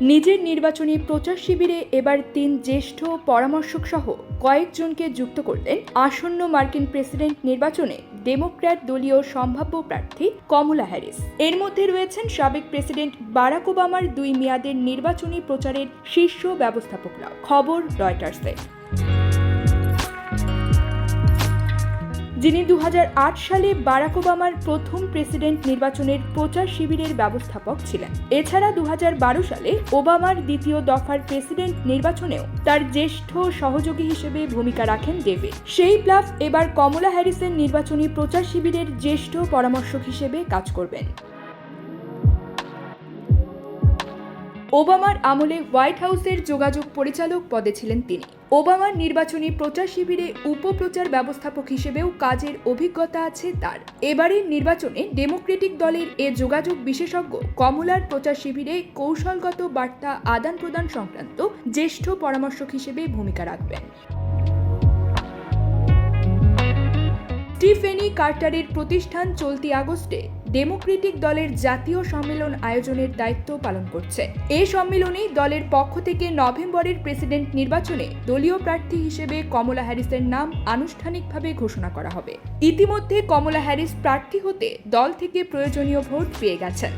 নিজের নির্বাচনী প্রচার শিবিরে এবার তিন জ্যেষ্ঠ পরামর্শক সহ কয়েকজনকে যুক্ত করলেন আসন্ন মার্কিন প্রেসিডেন্ট নির্বাচনে ডেমোক্র্যাট দলীয় সম্ভাব্য প্রার্থী কমলা হ্যারিস। এর মধ্যে রয়েছেন সাবেক প্রেসিডেন্ট বারাক ওবামার দুই মেয়াদের নির্বাচনী প্রচারের শীর্ষ ব্যবস্থাপকরা খবর রয়টার্সের যিনি দু হাজার আট সালে বারাক ওবামার প্রথম প্রেসিডেন্ট নির্বাচনের প্রচার শিবিরের ব্যবস্থাপক ছিলেন। এছাড়া দু হাজার বারো সালে ওবামার দ্বিতীয় দফার প্রেসিডেন্ট নির্বাচনেও তার জ্যেষ্ঠ সহযোগী হিসেবে ভূমিকা রাখেন ডেভিড সেই প্লাফ এবার কমলা হ্যারিসের নির্বাচনী প্রচার শিবিরের জ্যেষ্ঠ পরামর্শক হিসেবে কাজ করবেন। ওবামার আমলে হোয়াইট হাউসের যোগাযোগ পরিচালক পদে ছিলেন তিনি। ওবামার নির্বাচনী প্রচার শিবিরে উপপ্রচার ব্যবস্থাপক হিসেবেও কাজের অভিজ্ঞতা আছে তার। এবারের নির্বাচনে ডেমোক্রেটিক দলের এ যোগাযোগ বিশেষজ্ঞ কমলার প্রচার শিবিরে কৌশলগত বার্তা আদান প্রদান সংক্রান্ত জ্যেষ্ঠ পরামর্শক হিসেবে ভূমিকা রাখবেন। স্টিফেনি কার্টারের প্রতিষ্ঠান চলতি আগস্টে ডেমোক্রেটিক দলের জাতীয় সম্মেলন আয়োজনের দায়িত্ব পালন করছে। এ সম্মেলনে দলের পক্ষ থেকে নভেম্বরের প্রেসিডেন্ট নির্বাচনে দলীয় প্রার্থী হিসেবে কমলা হ্যারিসের নাম আনুষ্ঠানিকভাবে ঘোষণা করা হবে। ইতিমধ্যে কমলা হ্যারিস প্রার্থী হতে দল থেকে প্রয়োজনীয় ভোট পেয়ে গেছেন।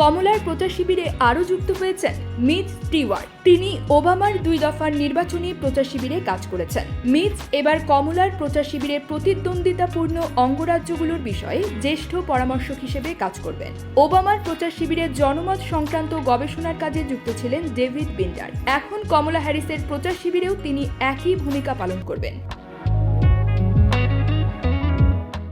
কমলার প্রচার শিবিরে আরও যুক্ত হয়েছেন মিথ স্টিওয়ার্ট তিনি ওবামার দুই দফার নির্বাচনী প্রচার শিবিরে কাজ করেছেন। মিজ এবার কমলার প্রচার শিবিরের প্রতিদ্বন্দ্বিতাপূর্ণ অঙ্গরাজ্যগুলোর বিষয়ে জ্যেষ্ঠ পরামর্শক হিসেবে কাজ করবেন। ওবামার প্রচার শিবিরের জনমত সংক্রান্ত গবেষণার কাজে যুক্ত ছিলেন ডেভিড বিন্ডার। এখন কমলা হ্যারিসের প্রচার শিবিরেও তিনি একই ভূমিকা পালন করবেন।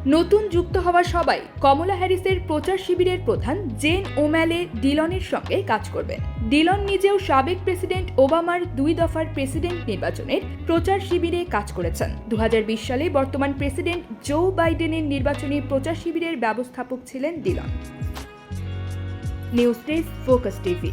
নতুন যুক্ত হওয়া সবাই কমলা হ্যারিসের প্রচার শিবিরের প্রধান জেন ওম্যালে ডিলনের সঙ্গে কাজ করবেন। ডিলন নিজেও সাবেক প্রেসিডেন্ট ওবামার দুই দফার প্রেসিডেন্ট নির্বাচনের প্রচার শিবিরে কাজ করেছেন। দু হাজার বিশ সালে বর্তমান প্রেসিডেন্ট জো বাইডেনের নির্বাচনী প্রচার শিবিরের ব্যবস্থাপক ছিলেন Dillon. News desk focus TV.